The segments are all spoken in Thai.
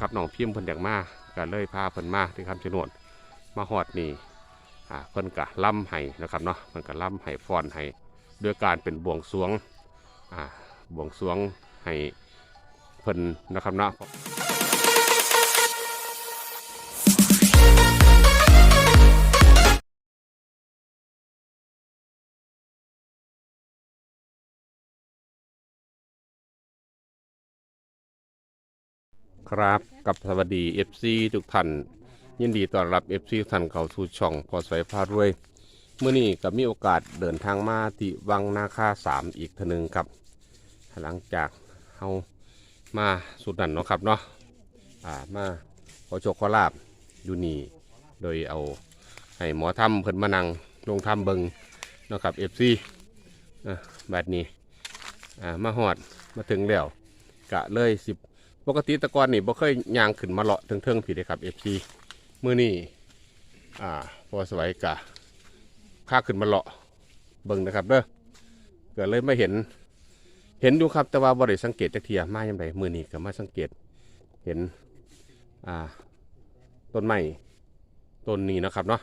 ครับน้องพิมพ์เพิ่นอยากมาก็เลยพาเพิ่นมาที่คำชะโนดมาหอดนี่อ่าเพิ่นก็ล่ำให้นะครับเนาะเพิ่นก็ล่ำให้ฟ้อนให้ด้วยการเป็นบวงสรวงอ่าบวงสรวงให้เพิ่นนะครับเนาะ ครับกับสวัสดี FC ทุกท่านยินดีต้อนรับ FC ทุกท่านเข้าสู่ช่องพอสวยพารวยเมื่อนี้ก็มีโอกาสเดินทางมาที่วังนาคาสามอีกทนึงครับ หลังจากเฮามาสุดนั่นเนาะครับเนาะอ่ามาขอโชคขอลาบอยู่นี่โดยเอาให้หมอทำเพิ่นมานั่งลงทำเบิงเนาะครับ FC อะบัดนี้อ่ามาฮอดมาถึงแล้วกะเลยสิบ ปกติตะกอนนี่บ่เคยยางขึ้นมาเลาะเทิงๆผิดเลยครับ FC มื้อนี้อ่าพอสวัยกะค่าขึ้นมาเลาะเบิ่งนะครับเด้อเก็เลยไมาเห็น เห็นอยู่ครับแต่ว่าบ่ได้สังเกตจักเทียมายังไงมือนี้ก็มาสังเกต เห็นอ่าต้นไม้ต้นนี้นะครับเนาะ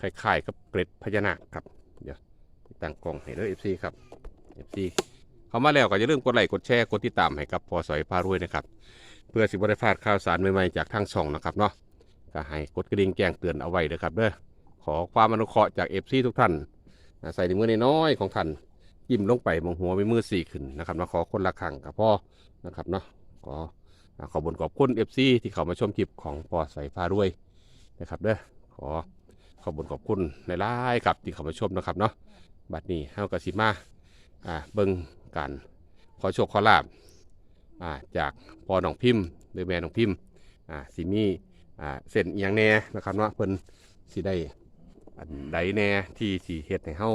คล้ายๆกับเกร็ดพญานาคครับ เดี๋ยวตั้งกล้องให้เด้อ FC ครับ FC เข้ามาแล้วก็อย่าลืมกดไลค์กดแชร์กดติดตามให้กับพอสอยพารวยนะครับ เพื่อสิบได้พลาดข่าวสารใหม่ๆจากทางช่องนะครับเนาะก็ให้กดกระดิ่งแจ้งเตือนเอาไว้เด้อครับเด้อขอความอนุเคราะห์จากเอฟซีทุกท่านใส่ในมือน้อยของท่านยิ้มลงไปมองหัวไม่มือสี่ขึ้นนะครับนะขอคนละครั้งกับพ่อนะครับเนาะขอขอบุญขอบคุณเอฟซีที่เข้ามาชมคลิปของพอสอยพารวยนะครับเด้อขอขอบุญขอบคุณในไลน์กับที่เข้ามาชมนะครับเนาะบัดนี้เฮากระสิมาอ่าเบิง กันขอโชคขอลาบาจากพอหนองพิมพ์หรือแม่หนองพิมพ์สิมีอ่าเส้นเอียงแน่นะครับเนาะเพิ่นสิได้อันใดแน่ที่สีเฮ็ดให้เฮา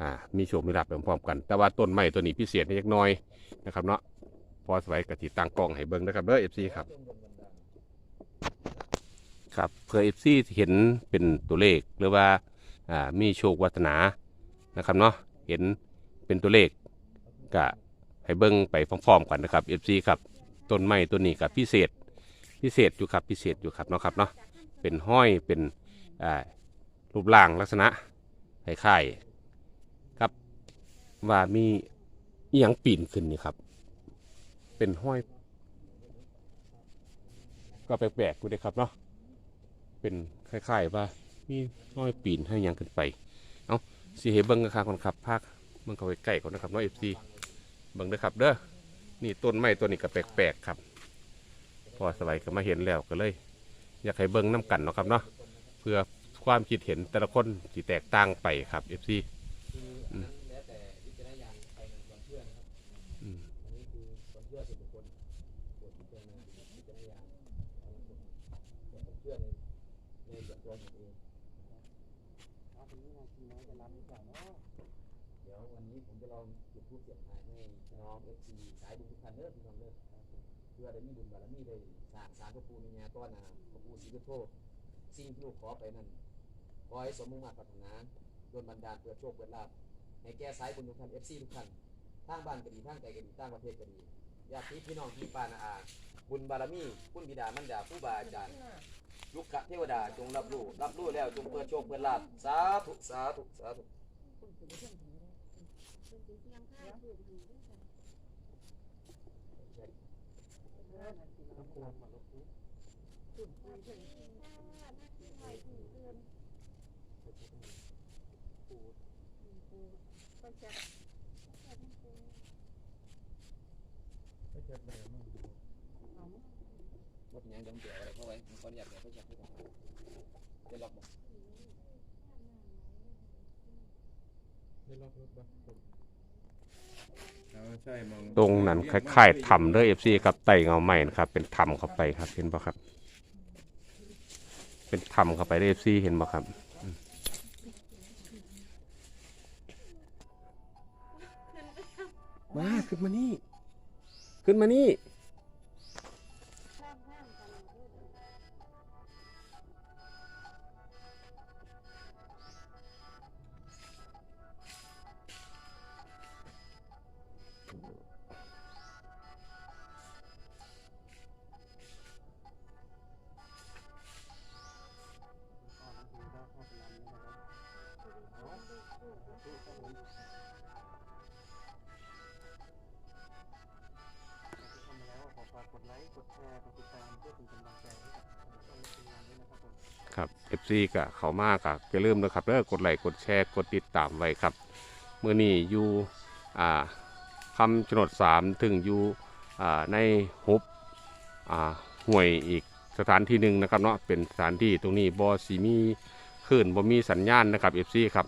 อ่ามีโชคมีลาบพร้อมกัน แต่ว่าต้นไม้ตัวนี้พิเศษเล็กน้อยนะครับเนาะพอสไว้กะทิตั้งกล้องให้เบิ่งนะครับเด้อ FC ครับครับเพื่อ FC ที่เห็นเป็นตัวเลขหรือว่ามีโชควัฒนานะครับเนาะเห็นเป็นตัวเลข ก็ให้เบิ้งไปพร้อมๆกันนะครับ FC ครับต้นไม้ต้นนี้กับพิเศษ พิเศษอยู่ครับพิเศษอยู่ครับเนาะครับเนาะเป็นห้อยเป็นอ่ารูปร่างลักษณะคล้ายๆครับว่ามีอหยังปีนขึ้นนี่ครับ เป็นห้อย ก็แปลกๆกูเด้ครับเนาะเป็นคล้ายๆว่ามีห้อยปีนให้ยังขึ้นไป เอาสิเห็นเบิ้งกันครับคนขับภาคเบิ้งเขาใกล้ๆก่อนนะครับเนาะ FC เบิ่งเด้อครับเด้อนี่ต้นไม้ต้นนี้ก็แปลกๆครับ พอสบายก็มาเห็นแล้วก็เลย อยากให้เบิ่งน้กันเนาะครับเนาะเพื่อความคิดเห็นแต่ละคนที่แตกต่างไปครับ FC อืมแล้วแต่วิจาราณใครเป็นความเชื่อนะ เดี๋ยววันนี้ผมจะลองจุดธูปเสียงทายให้น้องเอฟซีสายบุญทุกท่านเด้อพี่น้องเด้อเพื่อได้มีบุญบารมีได้สร้างสารพระภูมิญาต้อนนาพระภูมิสิทธิโทษสิ่งที่ลูกขอไปนั่นขอให้สมมุ่งมั่นปรารถนาโดนบันดาลเปิดโชคเปิดลาภให้แก่สายบุญทุกท่านเอฟซีทุกท่านทางบ้านก็ดีทางไกลก็ดีต่างประเทศก็ดีญาติพี่น้องที่ปานาอา บุญบารมีคุณบิดามันดาผู้บาอาจารย์ลูกกะเทวดาจงรับรู้รับรู้แล้วจงเปิดโชคเปิดลาภสาธุสาธุสาธุ ว่าเป็นหยังเดี๋ยวผมเดี๋ยวอะไรเข้าไว้ผมขออนุญาตเดี๋ยวไปเช็คให้ก่อนจะล็อกบ่ใช่มอง ตรงนั้นคล้ายๆถ้ำเด้อ FC ครับไต่เงาไม้นะครับ เป็นถ้ำเข้าไปครับเห็นปะครับ เป็นถ้ำเข้าไปเด้อ FC เห็นปะครับอืมมาขึ้นมานี่ ขึ้นมานี่ เป็นกำลังใจให้กับช่องทีงานด้วยนะครับผมครับ FC ก็เขามากอะอย่าลืมนะครับเด้อกดไลค์กดแชร์กดติดตามไว้ครับเมื่อนี้อยู่อ่าคำชะโนด3ถึงอยู่อ่าในหุบอ่าห่วยอีกสถานที่หนึ่งนะครับเนาะเป็นสถานที่ตรงนี้บ่สีมีคลื่นบ่มีสัญญาณนะครับ FC ครับ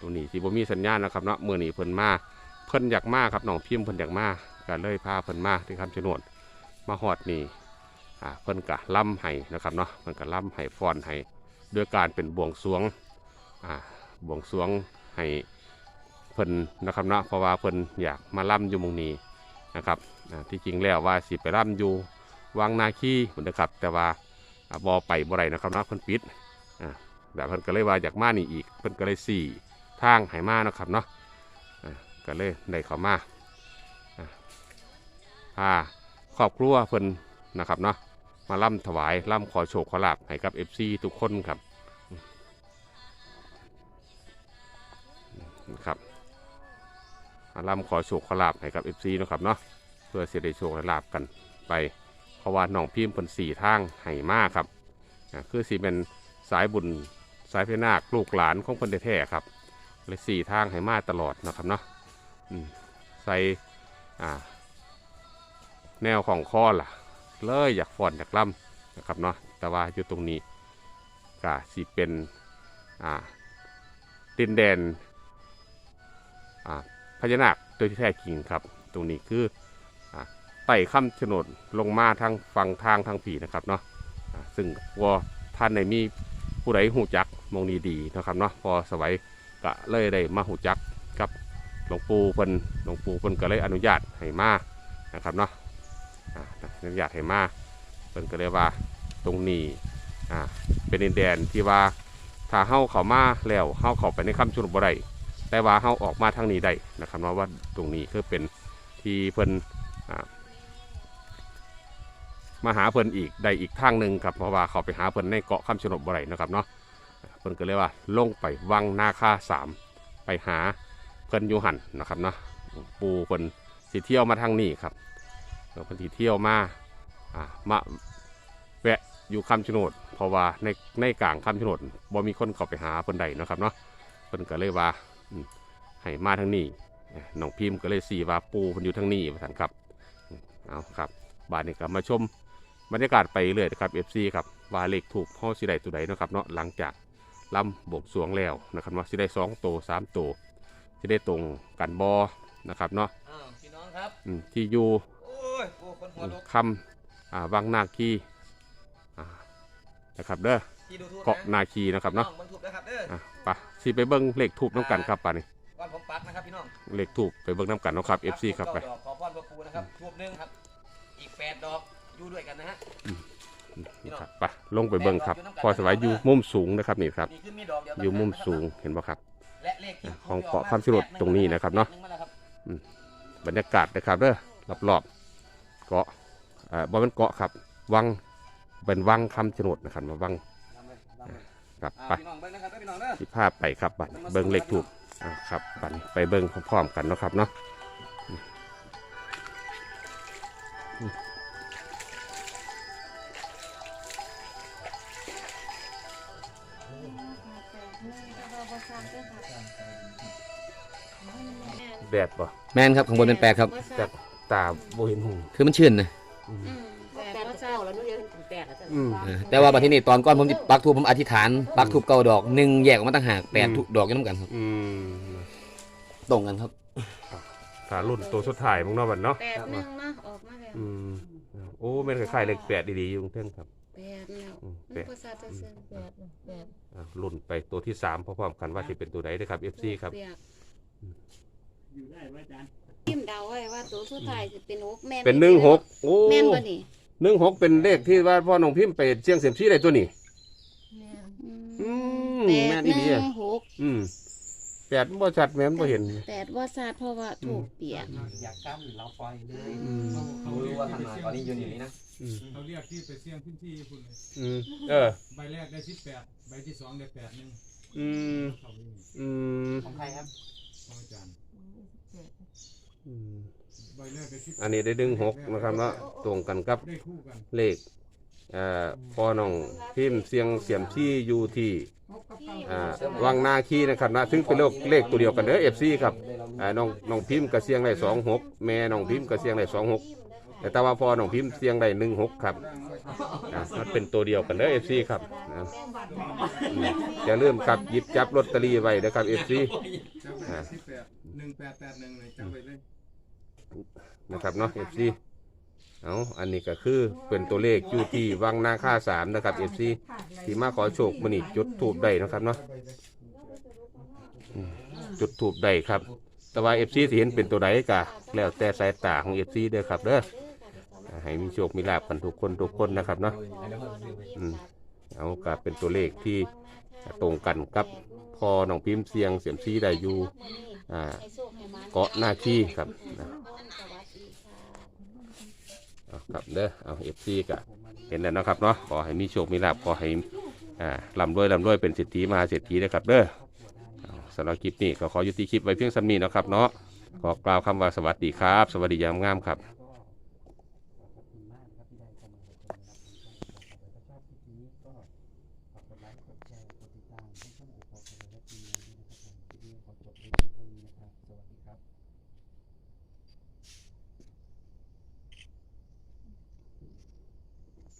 ตรงนี้ที่บ่มีสัญญาณนะครับเนาะเมื่อนี้เพิ่นมาเพิ่นอยากมาครับน้องพิมพ์เพิ่นอยากมาก็เลยพาเพิ่นมาที่คำชนดมาฮอดนี่ เพิ่นกะล่ำให้นะครับเนาะเพิ่นกะล่ำให้ฟ้อนให้ด้วยการเป็นบวงสวงอ่าบวงสวงให้เพิ่นนะครับเนาะเพราะว่าเพิ่นอยากมาล่ำอยู่มงนี้นะครับที่จริงแล้วว่าสิไปล่ำอยู่วังนาคีเหมือนนะครับ แต่ว่าบอไปบ่ได้นะครับเนาะเพิ่นปิดอ่าแต่เพิ่นก็เลยว่าอยากมานี่อีกเพิ่นก็เลยสี่ทางให้มานะครับเนาะอ่าก็เลยได้เข้ามาอ่าพาครอบครัวเพิ่น นะครับเนาะมาล่ำถวายล่ำขอโชคขอลาบให้กับ FC ทุกคนครับนะครับมาล่ำขอโชคขอลาบให้กับ FC เนะครับเนาะเพื่อเสียได้โชคและลาบกันไปเพราะว่าน้องพิมพ์เพิ่นสี่ทางให้มาครับคือสีเป็นสายบุญสายพญานาคลูกหลานของเพิ่นแท้ๆครับเลยสี่ทางให้มาตลอดนะครับเนาะใส่แนวของข้อล่ะ เลยอยากฟ้อนอยากล่ำนะครับเนาะแต่ว่าอยู่ตรงนี้ก็สิเป็นอ่าดินแดนอ่าพญานาคโดยที่แท้จริงครับ ตรงนี้คืออ่าไต่ข้ามโฉนดลงมาทางฝั่งทางทางผีนะครับเนาะอ่าซึ่งว่าท่านในมีผู้ใดหูจักมองนี้ดีนะครับเนาะพอสวัยก็เลยได้มาหูจักกับหลวงปู่เพิ่นหลวงปู่เพิ่นก็เลยอนุญาตให้มานะครับเนาะ อ่าอนุญาตให้มาเพิ่นก็เลยว่าตรงนี้เป็นดินแดนที่ว่าถ้าเฮาเข้ามาแล้วเฮาเข้าไปในคำชนบ่ได้แต่ว่าเฮาออกมาทางนี้ได้นะครับเนาะว่าตรงนี้คือเป็นที่เพิ่นมาหาเพิ่นอีกได้อีกทางหนึ่งครับเพราะว่าเขาไปหาเพิ่นในเกาะคำชนบบ่ได้นะครับเนาะเพิ่นก็เลยว่าลงไปวังนาคาสามไปหาเพิ่นอยู่หันนะครับเนาะปูเพิ่นสิเที่ยวมาทางนี้ครับ เราเพิ่นสิเที่ยวมาอ่ามาแวะอยู่คำชะโนดเพราะว่าในในกลางคำชะโนดบ่มีคนเข้าไปหาเพิ่นใดเนาะครับเนาะเพิ่นก็เลยว่าอืมให้มาทางนี้เอ้ยน้องพิมพ์ก็เลยสีว่าปูเพิ่นอยู่ทางนี้ว่าซั่นครับอืมเอาครับบาดนี้ก็มาชมบรรยากาศไปเรื่อยนะครับ FC ครับว่าเลขถูกเฮาสิได้ตัวใดเนาะครับเนาะหลังจากลำบวงสรวงแล้วนะครับว่าสิได้สองโตวสามโตวสิได้ตรงกันบอนะครับเนาะอ้าวพี่น้องครับอืมที่อยู่โอ้ยโอ้ คนหัวลุกคำอ่าวังนาคีอ่านะครับเด้อที่ดูทูบเกาะนาคีนะครับเนาะองเบิ่งทูบนะครับเด้ออะไปสิไปเบิ้งเลขทูบน้ำกันครับป่านี้ก่อนผมปักนะครับพี่น้องเลขทูบไปเบิ้งน้ำกันเนาะครับ FC ครับไปดอกขอพรพระครูนะครับทูบหนึ่งครับอีกแปดดอกอยู่ด้วยกันนะฮะนี่ครับไปลงไปเบิ้งครับ พอสวายอยู่มุมสูงนะครับนี่ครับนี่คือมีดอกเดียวอยู่มุมสูงเห็นป่ะครับและเลขที่ของเกาะคำชะโนดตรงนี้นะครับเนาะแปดหงมาแล้วครับบรรยากาศนะครับเด้อรอบๆ เกาะอ่าบ่เป็นเกาะครับ วังเป็นวังคำชะโนดนะครับมาวังลำเลยลำเลยครับอ่าไปพี่น้องเบิ้งนะครับเด้อพี่น้องเด้อที่ภาพไปครับบัดเบิ้งเลขทูบอ่าครับบัดนี้ไปเบิ้งพร้อมๆกันเนาะครับเนาะแดดบ่แม่นครับข้างบนเป็นแปดครับจาก ตาโบเห็นหงคือมันชื่นนะอืมแปดก็เจ้าแล้วนู้นยังถึงแปดแล้วจ้ะอืม เออแต่ว่าบัดที่นี่ตอนก้อนผมสิปักทูบผมอธิษฐานปักทูบเก้าดอกหนึ่งแยกออกมาต่างหากแปดอืม ทุกดอกอยู่น้ำกันครับอืมตรงกันครับ ตารุ่นตัวสุดท้ายมึงเนาะบัดเนาะแปดหนึ่งเนาะออกมาแล้วอืมโอ้เป็นคล้ายๆเลขแปดดีๆอยู่เท่งครับแปดแล้วอืมมันแปดภาษาจะเสื่อมแปดเนาะแปดอะรุ่นไปตัวที่สามพร้อมๆกันว่าจะเป็นตัวไหนนะครับ FC ครับเปียกพิมพ์ เดาไว้ว่าตัวสุดท้ายจะเป็นหกแม่เป็นหนึ่งหกโอ้แม่นบ่นี่หนึ่งหกเป็นเลขที่ว่าพ่อน้องพิมพ์ไปเชียงเสียมซี่ได้ตัวนี้ อืมแปแม่ดนหอีนึ่ดีอะงหกอืมแปดบ่ชัดแม่นบ่เห็น แปดว่าซาดเพราะว่าถูกเปียกอยากกั้มเราปล่อยเลยอืม เขารู้ว่าทำมาตอนนี้ยืนอยู่นี่นะอืมเขาเรียกที่ไปเสี่ยงพื้นที่คุณเลยอืมเออ ใบแรกได้สิบแปดใบที่สองได้แปดหนึ่งอืม เขานี่อืมของใครครับของอาจารย์ อืมใบแรกได้สิบอันนี้ได้ดึงหกนะครับเนาะตรงกันกับได้คู่กันเลขเอ่อพอน้องพิมพ์เสียงเสียมที่อยู่ที่อ่าวังนาคีนะครับนะซึ่งเป็นเลขเลขตัวเดียวกันเด้อเอฟซีครับอ่าน้องน้องพิมพ์ก็เสียงได้สองหกแม่น้องพิมพ์ก็เสียงได้สองหกแต่แต่ว่าพอน้องพิมพ์เสียงได้หนึ่งหกครับอ่ามันเป็นตัวเดียวกันเด้อเอฟซีครับนะอืมอย่าลืมครับหยิบจับลอตเตอรี่ไว้นะครับเอฟซี จับไปได้สิบแปดหนึ่งแปดแปดหนึ่งเลยจับไปเลยนะครับเนาะเอฟซีเอาอันนี้ก็คือเป็นตัวเลขอยู่ที่วังนาค่าสามนะครับเอฟซีที่มาขอโชคมันนี่จุดถูกได้นะครับเนาะอืมจุดถูกได้ครับ แต่ว่าเอฟซีที่เห็นเป็นตัวใดกะแล้วแต่สายตาของเอฟซีเด้อครับเด้ออ่าให้มีโชคมีลาบกันทุกคนทุกคนนะครับเนาะ อืม เอากะเป็นตัวเลขที่ตรงกันกับพอน้องพิมพ์เสียงเสียมซีได้อยู่ อ่าเกาะหน้าขี้ครับเอาครับเด้อเอาเอฟซีกะเห็นแล้วนะครับเนาะขอให้มีโชคมีลาบขอให้อ่าลำรวยลำรวยเป็นเศรษฐีมหาเศรษฐีนะครับเด้อสำหรับคลิปนี้ก็ขอยุติคลิปไว้เพียงสำนี้นะครับเนาะขอกล่าวคำว่าสวัสดีครับ สวัสดียามงามครับ